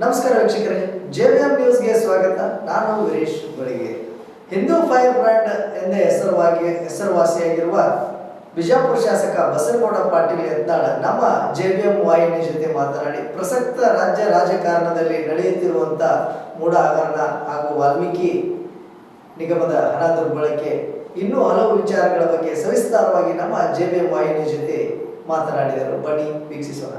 ನಮಸ್ಕಾರ ವೀಕ್ಷಕರೇ ಜೆವಿಎಂ ನ್ಯೂಸ್ಗೆ ಸ್ವಾಗತ. ನಾನು ವೀರೇಶ್ ಬಳಿಗೆ ಹಿಂದೂ ಫೈರ್ ಬ್ರ್ಯಾಂಡ್ ಎಂದೇ ಹೆಸರುವಾಗಿ ಹೆಸರುವಾಸಿಯಾಗಿರುವ ಬಿಜಾಪುರ ಶಾಸಕ ಬಸನಗೌಡ ಪಾಟೀಲ್ ಯತ್ನಾಳ್ ನಮ್ಮ ಜೆವಿಎಂ ವಾಹಿನಿ ಜೊತೆ ಮಾತನಾಡಿ, ಪ್ರಸಕ್ತ ರಾಜ್ಯ ರಾಜಕಾರಣದಲ್ಲಿ ನಡೆಯುತ್ತಿರುವಂಥ ಮೂಢ ಹಗರಣ ಹಾಗೂ ವಾಲ್ಮೀಕಿ ನಿಗಮದ ಹಣ ದುರ್ಬಳಕೆ ಇನ್ನೂ ಹಲವು ವಿಚಾರಗಳ ಬಗ್ಗೆ ಸವಿಸ್ತಾರವಾಗಿ ನಮ್ಮ ಜೆವಿಎಂ ವಾಹಿನಿ ಜೊತೆ ಮಾತನಾಡಿದರು. ಬನ್ನಿ, ವೀಕ್ಷಿಸೋಣ.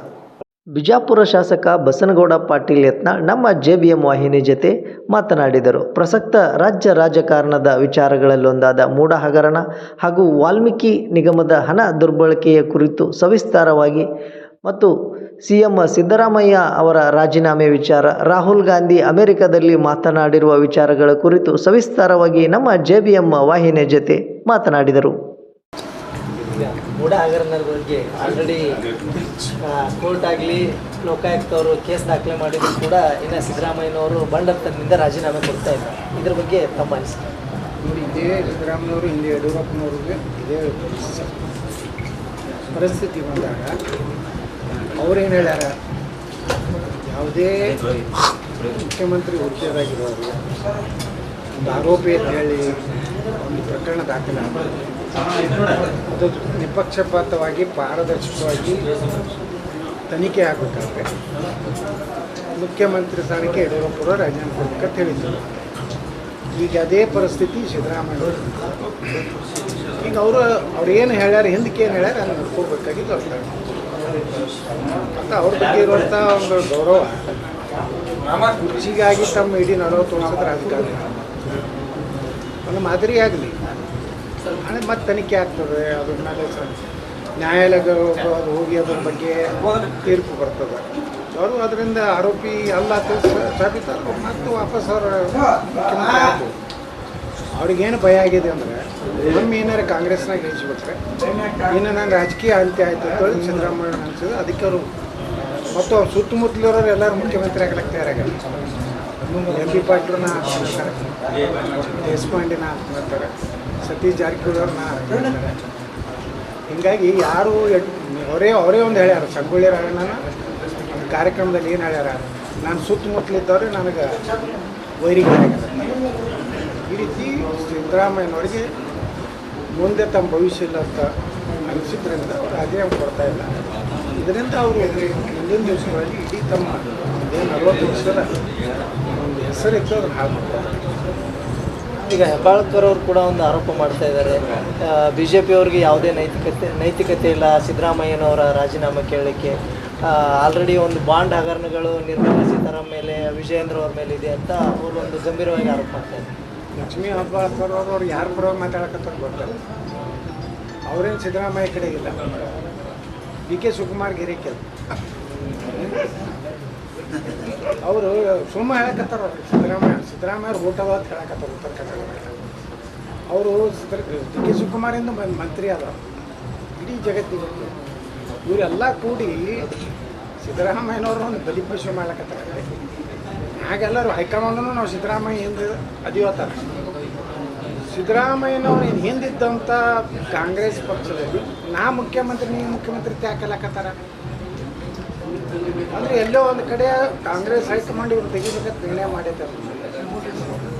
ಬಿಜಾಪುರ ಶಾಸಕ ಬಸನಗೌಡ ಪಾಟೀಲ್ ಯತ್ನಾಳ್ ನಮ್ಮ ಜೆ ಬಿ ಎಂ ವಾಹಿನಿ ಜೊತೆ ಮಾತನಾಡಿದರು. ಪ್ರಸಕ್ತ ರಾಜ್ಯ ರಾಜಕಾರಣದ ವಿಚಾರಗಳಲ್ಲೊಂದಾದ ಮೂಡ ಹಗರಣ ಹಾಗೂ ವಾಲ್ಮೀಕಿ ನಿಗಮದ ಹಣ ದುರ್ಬಳಕೆಯ ಕುರಿತು ಸವಿಸ್ತಾರವಾಗಿ ಮತ್ತು ಸಿ ಎಂ ಸಿದ್ದರಾಮಯ್ಯ ಅವರ ರಾಜೀನಾಮೆ ವಿಚಾರ, ರಾಹುಲ್ ಗಾಂಧಿ ಅಮೆರಿಕದಲ್ಲಿ ಮಾತನಾಡಿರುವ ವಿಚಾರಗಳ ಕುರಿತು ಸವಿಸ್ತಾರವಾಗಿ ನಮ್ಮ ಜೆ ಬಿ ಎಂ ವಾಹಿನಿಯ ಜೊತೆ ಮಾತನಾಡಿದರು. ಮೂಢ ಹಗರಣದ ಬಗ್ಗೆ ಆಲ್ರೆಡಿ ಕೋರ್ಟ್ ಆಗಲಿ, ಲೋಕಾಯುಕ್ತವರು ಕೇಸ್ ದಾಖಲೆ ಮಾಡಿದ್ರು ಕೂಡ ಇನ್ನು ಸಿದ್ದರಾಮಯ್ಯನವರು ಬಂಡತನದಿಂದ ರಾಜೀನಾಮೆ ಕೊಡ್ತಾ ಇದ್ದಾರೆ ಇದ್ರ ಬಗ್ಗೆ ತಮ್ಮ ಅನಿಸಿಕೆ? ನೋಡಿ, ಇದೇ ಸಿದ್ದರಾಮಯ್ಯವರು ಹಿಂದೆ ಯಡಿಯೂರಪ್ಪನವ್ರಿಗೆ ಇದೇ ಪರಿಸ್ಥಿತಿ ಬಂದಾಗ ಅವ್ರೇನು ಹೇಳ್ಯಾರ? ಯಾವುದೇ ಮುಖ್ಯಮಂತ್ರಿ ಹುದ್ದೆದಾಗಿರೋರು ಆರೋಪಿ ಅಂತ ಹೇಳಿ ಒಂದು ಪ್ರಕರಣ ದಾಖಲೆ ಆಗೋದು. ಅದು ನಿಷ್ಪಕ್ಷಪಾತವಾಗಿ, ಪಾರದರ್ಶಕವಾಗಿ ತನಿಖೆ ಆಗಬೇಕಾದ್ರೆ ಮುಖ್ಯಮಂತ್ರಿ ಸ್ಥಾನಕ್ಕೆ ಯಡಿಯೂರಪ್ಪರು ರಾಜೀನಾಮೆ ಕೊಡ್ಬೇಕಂತ ಹೇಳಿದ್ರು. ಈಗ ಅದೇ ಪರಿಸ್ಥಿತಿ ಸಿದ್ದರಾಮಯ್ಯ ಈಗ ಅವರು, ಅವ್ರು ಏನು ಹೇಳ್ಯಾರ, ಹಿಂದಕ್ಕೆ ಏನು ಹೇಳ್ಯಾರ, ಅದನ್ನು ನೋಡ್ಕೋಬೇಕಾಗಿದ್ದು ಅರ್ಥ ಮತ್ತು ಅವ್ರ ಬಗ್ಗೆ ಇರುವಂಥ ಒಂದು ಗೌರವ, ಕೃಷಿಗಾಗಿ ತಮ್ಮ ಇಡೀ ನಲವತ್ತು ವರ್ಷದ ರಾಜಕಾರಣ. ಒಂದು ಮಾದರಿ ಆಗಲಿ. ಮತ್ತೆ ತನಿಖೆ ಆಗ್ತದೆ, ಅದ್ರ ಮೇಲೆ ನ್ಯಾಯಾಲಯಗಳು ಅದು ಹೋಗಿ ಅದ್ರ ಬಗ್ಗೆ ತೀರ್ಪು ಬರ್ತದೆ. ಅವರು ಅದರಿಂದ ಆರೋಪಿ ಅಲ್ಲ ಸಾಬೀತಾದ್ರು ಮತ್ತೆ ವಾಪಸ್ ಅವರ ಅವ್ರಿಗೇನು ಭಯ ಆಗಿದೆ ಅಂದರೆ ನಮ್ಮ ಏನಾರು ಕಾಂಗ್ರೆಸ್ನಾಗ ಹೆಚ್ಚಿಬಿಟ್ರೆ ಇನ್ನು ನನ್ನ ರಾಜಕೀಯ ಅಂತ್ಯ ಆಯ್ತು ಅಂತ ಹೇಳಿ ಸಿದ್ದರಾಮಯ್ಯ ಅದಕ್ಕೆ ಅವರು ಮತ್ತು ಅವ್ರ ಸುತ್ತಮುತ್ತಲಿರೋರು ಎಲ್ಲರೂ ಮುಖ್ಯಮಂತ್ರಿ ಆಗಲಿಕ್ಕೆ ತಯಾರಾಗಲ್ಲ ಎಂ ಬಿ ಪಾಟೀಲ್ನ ದೇಶಪಾಂಡೆನ ಹಾಕ್ತಾರೆ ಸತೀಶ್ ಜಾರಕಿಹೊಳಿ ಅವ್ರನ್ನ ಹಾಕ್ತಾರೆ ಹಿಂಗಾಗಿ ಯಾರು ಅವರೇ ಅವರೇ ಒಂದು ಹೇಳ್ಯಾರ, ಸಂಗೊಳ್ಳಿ ರಾಯಣ್ಣನ ಕಾರ್ಯಕ್ರಮದಲ್ಲಿ ಏನು ಹೇಳ್ಯಾರ, ನಾನು ಸುತ್ತಮುತ್ತಲಿದ್ದವ್ರೆ ನನಗೆ ವೈರಿಗೆ ಈ ರೀತಿ ಸಿದ್ದರಾಮಯ್ಯನವರಿಗೆ ಮುಂದೆ ತಮ್ಮ ಭವಿಷ್ಯ ಇಲ್ಲ ಅಂತ ಅನಿಸಿದ್ರಿಂದ ಅವ್ರು ರಾಜೀನಾಮೆ ಕೊಡ್ತಾ ಇಲ್ಲ. ಇದರಿಂದ ಅವರು ಮುಂದಿನ ದಿವಸಗಳಲ್ಲಿ ಇಡೀ ತಮ್ಮ ಏನು ನಲವತ್ತು ವರ್ಷದ ಒಂದು ಹೆಸರಿತ್ತು ಅದನ್ನು ಹಾಳು ಮಾಡ್ತಾರೆ. ಈಗ ಹೆಬ್ಬಾಳ್ಕರ್ ಅವರು ಕೂಡ ಒಂದು ಆರೋಪ ಮಾಡ್ತಾ ಇದ್ದಾರೆ. ಬಿ ಜೆ ಪಿಯವ್ರಿಗೆ ಯಾವುದೇ ನೈತಿಕತೆ ನೈತಿಕತೆ ಇಲ್ಲ. ಸಿದ್ದರಾಮಯ್ಯನವರ ರಾಜೀನಾಮೆ ಕೇಳಲಿಕ್ಕೆ. ಆಲ್ರೆಡಿ ಒಂದು ಬಾಂಡ್ ಹಗರಣಗಳು ನಿರ್ಮಲಾ ಸೀತಾರಾಮ್ ಮೇಲೆ ವಿಜಯೇಂದ್ರ ಅವ್ರ ಮೇಲೆ ಇದೆ ಅಂತ ಅವರು ಒಂದು ಗಂಭೀರವಾಗಿ ಆರೋಪ ಮಾಡ್ತಾ ಇದ್ದಾರೆ. ಲಕ್ಷ್ಮೀ ಹೆಬ್ಬಾಳ್ಕರ್ ಅವರು ಅವ್ರು ಯಾರು ಪರವಾಗಿ ಮಾತಾಡಕತ್ತಾರ ಗೊತ್ತಲ್ಲ. ಅವ್ರೇನು ಸಿದ್ದರಾಮಯ್ಯ ಕಡೆ ಇಲ್ಲ. ಡಿ ಕೆ ಶಿವಕುಮಾರ್ ಗಿರಿ ಕೆಲ ಅವರು ಸುಮ್ಮ ಹೇಳಕತ್ತಾರ ಸಿದ್ದರಾಮಯ್ಯ ಸಿದ್ದರಾಮಯ್ಯ ಊಟ ಅಂತ ಹೇಳಕತ್ತಾರ ಉತ್ತರ ಕರ್ನಾಟಕ. ಅವರು ಸಿದ್ದರ ಡಿ ಕೆ ಶಿವಕುಮಾರಿಂದ ಮಂತ್ರಿ ಅದ ಇಡೀ ಜಗತ್ತಿಗೆ ಇವರೆಲ್ಲ ಕೂಡಿ ಸಿದ್ದರಾಮಯ್ಯನವರು ಒಂದು ಬಲಿಪಶು ಮಾಡ್ಲಕತ್ತಾರ. ಹಾಗೆಲ್ಲರೂ ಹೈಕಮಾಂಡನು ನಾವು ಸಿದ್ದರಾಮಯ್ಯ ಹಿಂದೆ ಅದಿವತ್ತಾರ ಸಿದ್ದರಾಮಯ್ಯನವ್ರು ಹಿಂದಿದ್ದಂಥ ಕಾಂಗ್ರೆಸ್ ಪಕ್ಷದಲ್ಲಿ ನಾ ಮುಖ್ಯಮಂತ್ರಿ ನೀವು ಮುಖ್ಯಮಂತ್ರಿ ತ್ಯಾಕಲಕತ್ತಾರ? ಅಂದ್ರೆ ಎಲ್ಲೋ ಒಂದು ಕಡೆ ಕಾಂಗ್ರೆಸ್ ಹೈಕಮಾಂಡ್ ಇವ್ರು ತೆಗಿಬೇಕಂತ ನಿರ್ಣಯ ಮಾಡಿದ್ದಾರೆ.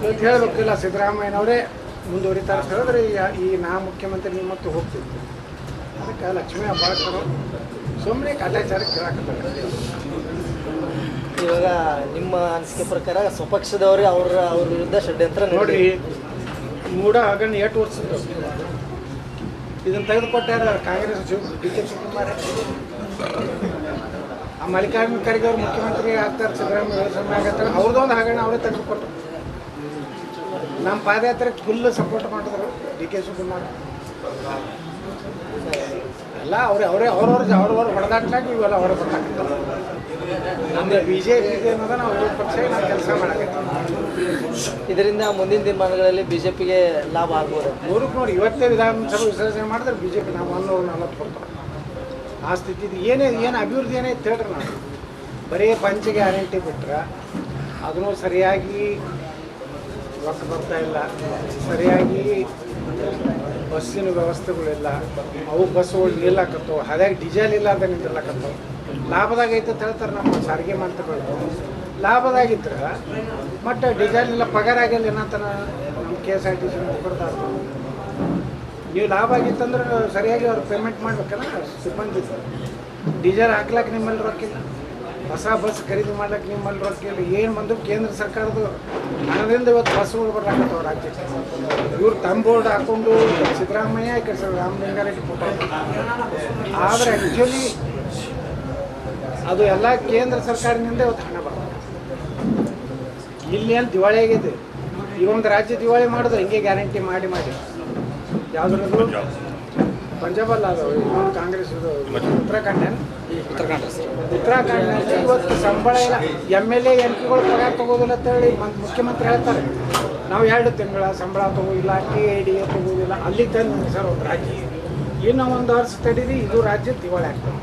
ಇವತ್ತು ಹೇಳಬೇಕಿಲ್ಲ ಸಿದ್ದರಾಮಯ್ಯನವರೇ ಮುಂದುವರಿತಾರೆ ಅಂತ ಹೇಳಿದ್ರೆ ಈ- ನಾ ಮುಖ್ಯಮಂತ್ರಿ ನಿಮ್ಮ ಮತ್ತು ಅದಕ್ಕೆ ಲಕ್ಷ್ಮೀ ಅಬ್ಬಾಳ್ಕರು ಸುಮ್ಮನೆ ಕಾಟಾಚಾರಕ್ಕೆ ಕೇಳಾಕತ್ತಾರೆ. ಇವಾಗ ನಿಮ್ಮ ಅನಿಸಿಕೆ ಪ್ರಕಾರ ಸ್ವಪಕ್ಷದವರೇ ಅವ್ರ ಅವ್ರ ವಿರುದ್ಧ ಷಡ್ಯಂತ್ರ ನೋಡಿ. ಮೂಡ ಹಗರಣ ಎಷ್ಟು ವರ್ಷದ್ದು. ಇದನ್ನು ತೆಗೆದುಕೊಟ್ಟಾರ ಕಾಂಗ್ರೆಸ್ ಡಿ ಕೆ ಶಿವಕುಮಾರ್ ಆ ಮಲ್ಲಿಕಾರ್ಜುನ ಖರ್ಗೆ ಅವರು ಮುಖ್ಯಮಂತ್ರಿ ಆಗ್ತಾರೆ, ಸಿದ್ದರಾಮಯ್ಯ ಸಮಯ ಆಗತ್ತಾರೆ. ಅವ್ರದ್ದೊಂದು ಹಗರಣ ಅವರೇ ತೆಗೆದುಕೊಟ್ರು. ನಮ್ಮ ಪಾದಯಾತ್ರೆಗೆ ಫುಲ್ ಸಪೋರ್ಟ್ ಮಾಡಿದ್ರು ಡಿ ಕೆ ಶಿವಕುಮಾರ್. ಎಲ್ಲ ಅವರೇ ಅವರೇ, ಅವ್ರವ್ರ ಅವ್ರವ್ರ ಹೊಡೆದಾಟ್ಲಾಗಿ ಇವೆಲ್ಲ ಅವರೇ ಬರ್ತಾಕಿದ್ದಾರೆ ನಮ್ದು ಬಿ ಜೆ ಪಿ ಏನದ ನಾವು ವಿರೋಧ ಪಕ್ಷ ನಾವು ಕೆಲಸ ಮಾಡಕತ್ತೀವಿ ಇದರಿಂದ ಮುಂದಿನ ದಿನಮಾನಗಳಲ್ಲಿ ಬಿಜೆಪಿಗೆ ಲಾಭ ಆಗ್ಬೋದು. ನೂರಕ್ಕೆ ನೋಡಿ ಇವತ್ತೇ ವಿಧಾನಸಭೆ ವಿಸರ್ಜನೆ ಮಾಡಿದ್ರೆ ಬಿಜೆಪಿ ಜೆ ಪಿ ನಾವು ಒನ್ನೂರ ನಲವತ್ತು ಕೊಡ್ತಾರೆ ಆ ಸ್ಥಿತಿ ಏನೇ ಏನು ಅಭಿವೃದ್ಧಿ ಏನೇ ಹೇಳ್ರಿ ನಾವು ಬರೀ ಪಂಚ ಗ್ಯಾರಂಟಿ ಬಿಟ್ರೆ ಅದನ್ನು ಸರಿಯಾಗಿ ರೊಕ್ಕ ಬರ್ತಾ ಇಲ್ಲ ಸರಿಯಾಗಿ ಬಸ್ಸಿನ ವ್ಯವಸ್ಥೆಗಳಿಲ್ಲ ಅವು ಬಸ್ಸುಗಳು ನಿಲ್ಲಕತ್ತವು ಹಾಗಾಗಿ ಡೀಸೆಲ್ ಇಲ್ಲ ಅಂತ ನಿಂದಿರ್ಲಕತ್ತವು ಲಾಭದಾಗ ಐತೆ ಅಂತ ಹೇಳ್ತಾರೆ ನಮ್ಮ ಸಾರಿಗೆ ಮಂತ್ರಿಗಳು ಲಾಭದಾಗಿದ್ರೆ ಮತ್ತು ಡೀಸೆಲ್ ಎಲ್ಲ ಪಗಾರ ಆಗಿಲ್ಲ ಏನಂತಾರ ನಮ್ಮ K S R T C ಮುಖರ್ದಾರ ನೀವು ಲಾಭ ಆಗಿತ್ತಂದ್ರೆ ಸರಿಯಾಗಿ ಅವ್ರು ಪೇಮೆಂಟ್ ಮಾಡ್ಬೇಕಲ್ಲ, ಸಿಬ್ಬಂದಿ. ಡೀಸೆಲ್ ಹಾಕ್ಲಕ್ಕೆ ನಿಮ್ಮಲ್ಲಿ ರೊಕ್ಕಿಲ್ಲ ಹೊಸ ಬಸ್ ಖರೀದಿ ಮಾಡ್ಲಿಕ್ಕೆ ನಿಮ್ಮಲ್ಲಿ ರೊಕ್ಕಿಲ್ಲ ಏನು ಬಂದು ಕೇಂದ್ರ ಸರ್ಕಾರದ ಹಣದಿಂದ ಇವತ್ತು ಬಸ್ಗಳು ಬರ್ಲಾಕತ್ತವ ರಾಜ್ಯಕ್ಕೆ. ಇವ್ರು ತಮ್ಮ ಬೋರ್ಡ್ ಹಾಕೊಂಡು ಸಿದ್ದರಾಮಯ್ಯ ಈ ಕಡೆ ರಾಮಲಿಂಗಾರೆಡ್ಡಿ ಫೋಟೋ ಆದರೆ ಆ್ಯಕ್ಚುಲಿ ಅದು ಎಲ್ಲ ಕೇಂದ್ರ ಸರ್ಕಾರದಿಂದ ಇವತ್ತು ಹಣ ಬರ್ತದೆ ಇಲ್ಲಿ ದಿವಾಳಿ ಆಗಿದೆ. ಈ ಒಂದು ರಾಜ್ಯ ದಿವಾಳಿ ಮಾಡಿದ್ರೆ ಹಿಂಗೆ ಗ್ಯಾರಂಟಿ ಮಾಡಿ ಮಾಡಿ. ಯಾವ್ದು ಪಂಜಾಬ್ ಅಲ್ಲ ಅದು ಕಾಂಗ್ರೆಸ್ ಉತ್ತರಾಖಂಡ ಉತ್ತರಾಖಂಡ ಉತ್ತರಾಖಂಡದಲ್ಲಿ ಇವತ್ತು ಸಂಬಳ ಇಲ್ಲ. ಎಂ ಎಲ್ ಎ ಎಂ ಪಿಗಳು ಪಗಾರ ತಗೋದಿಲ್ಲ ಅಂತೇಳಿ ಮುಖ್ಯಮಂತ್ರಿ ಹೇಳ್ತಾರೆ. ನಾವು ಎರಡು ತಿಂಗಳ ಸಂಬಳ ತಗೋದಿಲ್ಲ ಟಿ ಎ ಡಿ ಎ ತಗೋದಿಲ್ಲ. ಅಲ್ಲಿ ತಂದು ಸರ್ ಒಂದು ರಾಜ್ಯ. ಇನ್ನೂ ಒಂದು ವರ್ಷ ತಡೀರಿ, ಇದು ರಾಜ್ಯ ದಿವಾಳಿ ಆಗ್ತದೆ.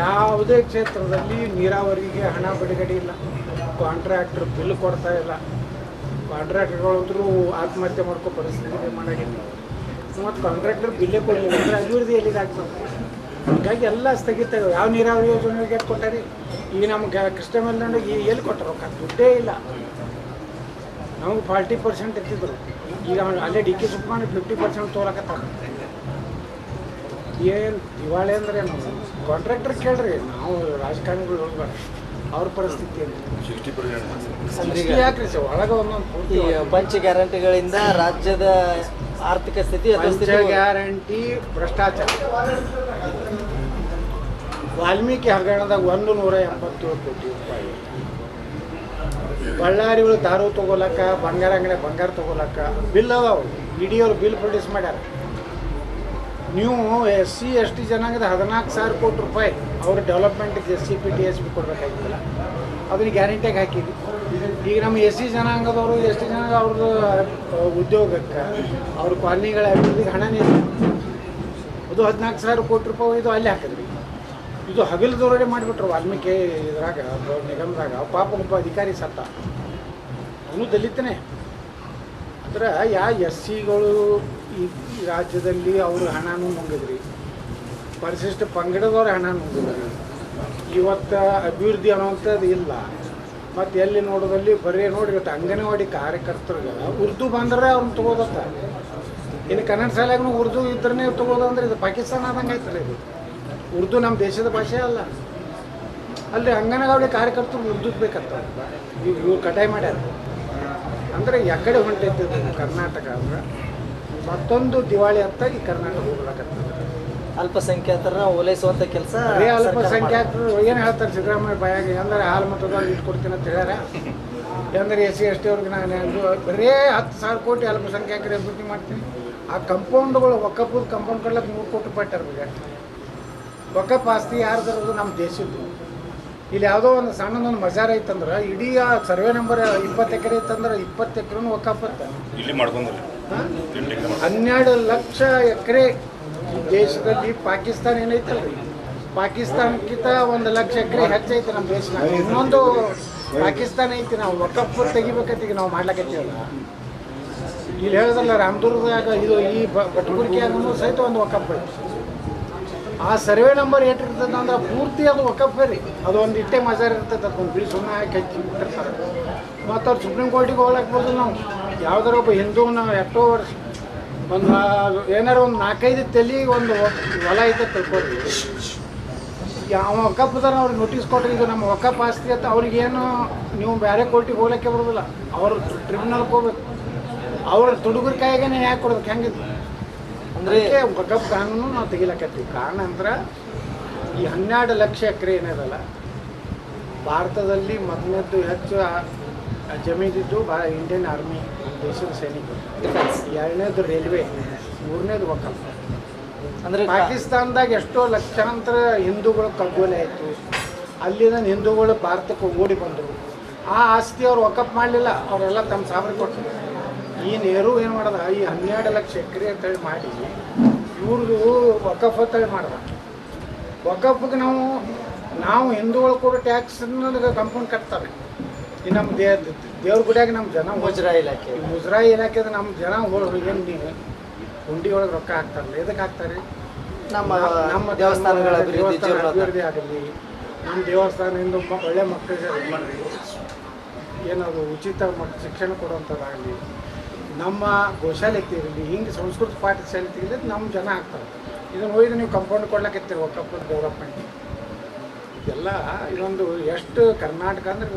ಯಾವುದೇ ಕ್ಷೇತ್ರದಲ್ಲಿ ನೀರಾವರಿಗೆ ಹಣ ಬಿಡುಗಡೆ ಇಲ್ಲ. ಕಾಂಟ್ರಾಕ್ಟರ್ ಬಿಲ್ ಕೊಡ್ತಾ ಇಲ್ಲ. ಕಾಂಟ್ರಾಕ್ಟರ್ಗಳಂತರೂ ಆತ್ಮಹತ್ಯೆ ಮಾಡ್ಕೋ ಪರಿಸ್ಥಿತಿ ಮಾಡಿಲ್ಲ ಮತ್ತು ಕಾಂಟ್ರಾಕ್ಟರ್ ಬಿಲ್ಲೇ ಕೊಡಲಿಲ್ಲ. ಅಂದರೆ ಅಭಿವೃದ್ಧಿ ಎಲ್ಲಿದಾಗ್ತದೆ ಹಾಗಾಗಿ ಎಲ್ಲ ಸ್ಥಗಿತ. ಯಾವ ನೀರಾವರಿ ಯೋಜನೆಗೆ ಕೊಟ್ಟಾರಿ? ಈಗ ನಮ್ಗೆ ಕೃಷ್ಣ ಈ ಎಲ್ಲಿ ಕೊಟ್ಟರು ರೊಕ್ಕ ದುಡ್ಡೇ ಇಲ್ಲ. ನಮಗೆ ಫಾರ್ಟಿ ಪರ್ಸೆಂಟ್ ಇರ್ತಿದ್ರು. ಈಗ ಅಲ್ಲೇ D K Subrahmanya fifty percent ತೊಗೊಳಕತ್ತಾರ ಏನು ದಿವಾಳಿ ಅಂದ್ರೆ ನಾವು ಕಾಂಟ್ರಾಕ್ಟರ್ ಕೇಳ್ರಿ ನಾವು ರಾಜಕಾರಣಿಗಳು ಹೋಗ್ಬಾರ್ದು ಅವ್ರ ಪರಿಸ್ಥಿತಿ ಯಾಕ್ರಿ ಸರ್? ಒಳಗೆ ಒಂದೊಂದು ಪೂರ್ತಿ ಪಂಚ ಗ್ಯಾರಂಟಿಗಳಿಂದ ರಾಜ್ಯದ ಆರ್ಥಿಕ ಸ್ಥಿತಿ ಪಂಚ ಗ್ಯಾರಂಟಿ ಭ್ರಷ್ಟಾಚಾರ. ವಾಲ್ಮೀಕಿ ಹಗರಣದಾಗ ಒಂದು ನೂರ ಎಂಬತ್ತೇಳು ಕೋಟಿ ರೂಪಾಯಿ. ಬಳ್ಳಾರಿಗಳು ದಾರು ತಗೋಲಕ್ಕ ಬಂಗಾರ ಅಂಗಡಿ ಬಂಗಾರ ತಗೋಲಕ್ಕ. ಬಿಲ್ ಅದಾವ. ಇಡೀ ಅವ್ರು ಬಿಲ್ ಪ್ರೊಡ್ಯೂಸ್ ಮಾಡ್ಯಾರ. ನೀವು ಎಸ್ ಸಿ, ಎಸ್, ಟಿ ಜನಾಂಗದ ಹದಿನಾಲ್ಕು ಸಾವಿರ ಕೋಟಿ ರೂಪಾಯಿ ಅವ್ರ ಡೆವಲಪ್ಮೆಂಟ್ಗೆ S C P T S B ಕೊಡಬೇಕಾಗಿಲ್ಲ ಅದನ್ನ ಗ್ಯಾರಂಟಿಯಾಗಿ ಹಾಕಿದ್ವಿ. ಈಗ ನಮ್ಮ ಎಸ್ ಸಿ ಜನಾಂಗದವರು, ಎಸ್, ಟಿ ಜನಾಂಗ ಅವ್ರದ್ದು ಉದ್ಯೋಗಕ್ಕೆ, ಅವ್ರ ಕಾಲನಿಗಳ ಅಭಿವೃದ್ಧಿಗೆ ಹಣನೇ ಅದು ಹದಿನಾಲ್ಕು ಸಾವಿರ ಕೋಟಿ ರೂಪಾಯಿ ಇದು ಅಲ್ಲಿ ಹಾಕಿದ್ರಿ ಇದು ಹಗಲದವರೇ ಮಾಡಿಬಿಟ್ರು ವಾಲ್ಮೀಕಿ ಇದ್ರಾಗ ನಿಗಮದಾಗ. ಪಾಪ ಒಬ್ಬ ಅಧಿಕಾರಿ ಸತ್ತ. ಅವನು ದಲಿತನೇ. ಅಂದ್ರೆ ಯಾ ಎಸ್ ಸಿಗಳು ಈ ರಾಜ್ಯದಲ್ಲಿ ಅವರು ಹಣನೂ ನುಂಗಿದ್ರಿ. ಪರಿಶಿಷ್ಟ ಪಂಗಡದವ್ರ ಹಣ ನುಂಗಿದ್ರಿ. ಇವತ್ತು ಅಭಿವೃದ್ಧಿ ಅನ್ನುವಂಥದ್ದು ಇಲ್ಲ. ಮತ್ತು ಎಲ್ಲಿ ನೋಡೋದಲ್ಲಿ ಬರೀ ನೋಡಿ ಇವತ್ತು ಅಂಗನವಾಡಿ ಕಾರ್ಯಕರ್ತರಿಗೆ ಉರ್ದು ಬಂದ್ರೆ ಅವ್ರನ್ನ ತಗೋದತ್ತ. ಇನ್ನು ಕನ್ನಡ ಶಾಲೆಗೂ ಉರ್ದು ಇದ್ರನ್ನೇ ತಗೋದಂದ್ರೆ ಇದು ಪಾಕಿಸ್ತಾನ ಆದಂಗೆ ಆಯ್ತಲ್ಲ ಇದು. ಉರ್ದು ನಮ್ಮ ದೇಶದ ಭಾಷೆ ಅಲ್ಲ. ಅಲ್ಲಿ ಅಂಗನವಾಡಿ ಕಾರ್ಯಕರ್ತರು ಉರ್ದು ಬೇಕಂತ. ಇವ್ ಇವ್ರು ಕಟಾಯಿ ಮಾಡ್ಯಾರ. ಅಂದರೆ ಎಕಡೆ ಹೊಂಟೈತೆ ಕರ್ನಾಟಕ ಅಂದ್ರೆ. ಮತ್ತೊಂದು ದಿವಾಳಿ ಅಂತ ಈ ಕರ್ನಾಟಕ ಹೋಗ್ಲಕತ್ತದ ಅಲ್ಪಸಂಖ್ಯಾತರನ್ನ ಓಲೈಸುವಂತ ಕೆಲಸ ಅದೇ ಅಲ್ಪಸಂಖ್ಯಾತರು ಏನು ಹೇಳ್ತಾರೆ ಸಿದ್ದರಾಮಯ್ಯ ಬಾಯಾಗಿ? ಅಂದ್ರೆ ಹಾಲು ಮತದಾರ ಇಟ್ಕೊಡ್ತೀನಿ ಅಂತ ಹೇಳ್ಯಾರ. ಅಂದ್ರೆ ಎಸ್ ಸಿ ಎಸ್ ಟಿ ಅವ್ರಿಗೆ ನಾನು ಬರೇ ಬರೀ ಹತ್ತು ಸಾವಿರ ಕೋಟಿ ಅಲ್ಪಸಂಖ್ಯಾತರ ಅಭಿವೃದ್ಧಿ ಮಾಡ್ತೀನಿ. ಆ ಕಂಪೌಂಡ್ಗಳು ಒಕ್ಕಪ್ಪದ ಕಂಪೌಂಡ್ ಕೊಡ್ಲಕ್ಕೆ ನೂರು ಕೋಟಿ ರೂಪಾಯಿ ಇಟ್ಟಾರ ಈಗ ಒಕ್ಕಪ್ಪ ಆಸ್ತಿ ಯಾರ್ದು ನಮ್ಮ ದೇಶದ್ದು. ಇಲ್ಲಿ ಯಾವುದೋ ಒಂದು ಸಣ್ಣದೊಂದು ಮಜಾರ ಐತಂದ್ರೆ ಇಡೀ ಆ ಸರ್ವೆ ನಂಬರ್ ಇಪ್ಪತ್ತು ಎಕರೆ ಇತ್ತಂದ್ರೆ ಇಪ್ಪತ್ತು ಎಕರೆನೂ ಒಕ್ಕಪ್ಪತ್ತ ಇಲ್ಲಿ ಮಾಡ್ಕೊಂಡ್ರಿ. ಹನ್ನೆರಡು ಲಕ್ಷ ಎಕರೆ ದೇಶದಲ್ಲಿ ಪಾಕಿಸ್ತಾನ ಏನೈತಲ್ರಿ ಪಾಕಿಸ್ತಾನಕ್ಕಿಂತ ಒಂದು ಲಕ್ಷ ಎಕರೆ ಹೆಚ್ಚೈತೆ ನಮ್ಮ ದೇಶನಾಗ ಇನ್ನೊಂದು ಪಾಕಿಸ್ತಾನ ಐತಿ ನಾವು ಒಕ್ಕಪ್ಪು ತೆಗಿಬೇಕತ್ತೀಗ ನಾವು ಮಾಡ್ಲಕತ್ತೀವಲ್ಲ ಇಲ್ಲಿ ಹೇಳಿದ್ರಲ್ಲ ರಾಮದುರ್ಗದಾಗ ಇದು ಈ ಬಟಗುರಿಕೆಯಾಗೂ ಸಹಿತ ಒಂದು ಒಕ್ಕಪ್ಪ ಆ ಸರ್ವೆ ನಂಬರ್ ಏಟ್ ಅಂದ್ರೆ ಪೂರ್ತಿ ಅದು ಒಕ್ಕಪ್ಪ ರೀ. ಅದು ಒಂದು ಇಟ್ಟೆ ಮಜಾರ್ ಇರ್ತದೆ, ಅದೊಂದು ಬಿಳಿ ಸುಮ್ಮನೆ ಹಾಕಿ ಹಚ್ಚಿ ಬಿಟ್ಟಿರ್ತಾರೆ. ಮತ್ತು ಅವ್ರು ಸುಪ್ರೀಂ ಕೋರ್ಟಿಗೆ ಹೋಗ್ಲಾಕ್ಬೋದು ಬೋದು ನಾವು. ಯಾವ್ದಾರ ಒಬ್ಬ ಹಿಂದೂನ ಎಷ್ಟೋ ವರ್ಷ ಒಂದು ಏನಾರ ಒಂದು ನಾಲ್ಕೈದು ತಲೆ ಒಂದು ಹೊಲ ಐತೆ ತಿಳ್ಕೊಡ್ರಿ ಯಾವ ಒಕ್ಕಪ್ಪದಾರ ಅವ್ರಿಗೆ ನೋಟಿಸ್ ಕೊಟ್ರಿ ಇದು ನಮ್ಮ ಒಕ್ಕಪ್ಪ ಆಸ್ತಿ ಅಂತ ಅವ್ರಿಗೇನು ನೀವು ಬೇರೆ ಕೋರ್ಟಿಗೆ ಹೋಗ್ಲಿಕ್ಕೆ ಬರೋದಿಲ್ಲ. ಅವರು ಟ್ರಿಬ್ಯುನಲ್ಗೆ ಹೋಗ್ಬೇಕು. ಅವ್ರ ತುಡುಗರ ಕೈಗೇನೆ ಯಾಕೆ ಕೊಡ್ಬೇಕು ಹೆಂಗಿದ್ರು? ಅಂದ್ರೆ ಒಕ್ಕಪ್ಪ ಕಾನೂನು ನಾವು ತೆಗಿಲಕತ್ತೀವಿ. ಕಾರಣ ಅಂದ್ರೆ ಈ ಹನ್ನೆರಡು ಲಕ್ಷ ಎಕರೆ ಏನಿದಲ್ಲ ಭಾರತದಲ್ಲಿ ಮೊದಲನೇದ್ದು ಹೆಚ್ಚು ಜಮೀನಿದ್ದು ಭಾಳ ಇಂಡಿಯನ್ ಆರ್ಮಿ ದೇಶದ ಸೈನಿಕರು. ಡಿಫೆನ್ಸ್ ಎರಡನೇದು ರೈಲ್ವೆ ಮೂರನೇದು ವಕಫ್ ಅಂದರೆ ಪಾಕಿಸ್ತಾನದಾಗ ಎಷ್ಟೋ ಲಕ್ಷಾಂತರ ಹಿಂದೂಗಳು ಕಗ್ಗೊಲೆ ಆಯಿತು. ಅಲ್ಲಿನ ಹಿಂದೂಗಳು ಭಾರತಕ್ಕೆ ಓಡಿ ಬಂದರು. ಆ ಆಸ್ತಿ ಅವ್ರು ವಕಫ್ ಮಾಡಲಿಲ್ಲ ಅವರೆಲ್ಲ ತಮ್ಮ ಸಾವಿರ ಕೊಟ್ಟರು ಈ ನೆಹರು ಏನು ಮಾಡ್ದ? ಈ ಹನ್ನೆರಡು ಲಕ್ಷ ಎಕರೆ ಅಂತೇಳಿ ಮಾಡಿ ಇವ್ರದ್ದು ವಕಫ್ ಅಂತೇಳಿ ಮಾಡ್ದ. ವಕಫ್ಗೆ ನಾವು ನಾವು ಹಿಂದೂಗಳು ಕೂಡ ಟ್ಯಾಕ್ಸ್ ಕಂಪೌಂಡ್ ಕಟ್ತಾರೆ. ಈ ನಮ್ಮ ದೇ ದೇವ್ರ ಗುಡಿಯಾಗ ನಮ್ಮ ಜನ ಮುಜರಾಯಿ ಇಲಾಖೆ. ಮುಜರಾಯಿ ಇಲಾಖೆದ ನಮ್ಮ ಜನ ಏನು ನೀವು ಹುಂಡಿ ಒಳಗೆ ರೊಕ್ಕ ಹಾಕ್ತಾರಲ್ಲ ಎದಕ್ಕೆ ಹಾಕ್ತಾರೆ? ನಮ್ಮ ದೇವಸ್ಥಾನಗಳ ಅಭಿವೃದ್ಧಿ. ಆಗಲಿ ನಮ್ಮ ದೇವಸ್ಥಾನದಿಂದ ಒಳ್ಳೆ ಮಕ್ಕಳಿಗೆ ಇದು ಮಾಡಿರಿ. ಏನದು ಉಚಿತ ಮತ್ತು ಶಿಕ್ಷಣ ಕೊಡುವಂಥದ್ದಾಗಲಿ ನಮ್ಮ ಗೋಶಾಲೆ ಇರಲಿ ಹಿಂಗೆ ಸಂಸ್ಕೃತ ಪಾಠಶಾಲೆ ತೆಗೆದ್ರೆ ನಮ್ಮ ಜನ ಆಗ್ತಾರೆ ಇದನ್ನು ಹೋಗಿ ನೀವು ಕಂಪೌಂಡ್ ಕೊಡ್ಲಕತ್ತೀರಿ ಒಕ್ಕಪ್ಪ ಡೆವಲಪ್ಮೆಂಟ್ ಇದೆಲ್ಲ ಇದೊಂದು ಎಷ್ಟು ಕರ್ನಾಟಕ ಅಂದ್ರೆ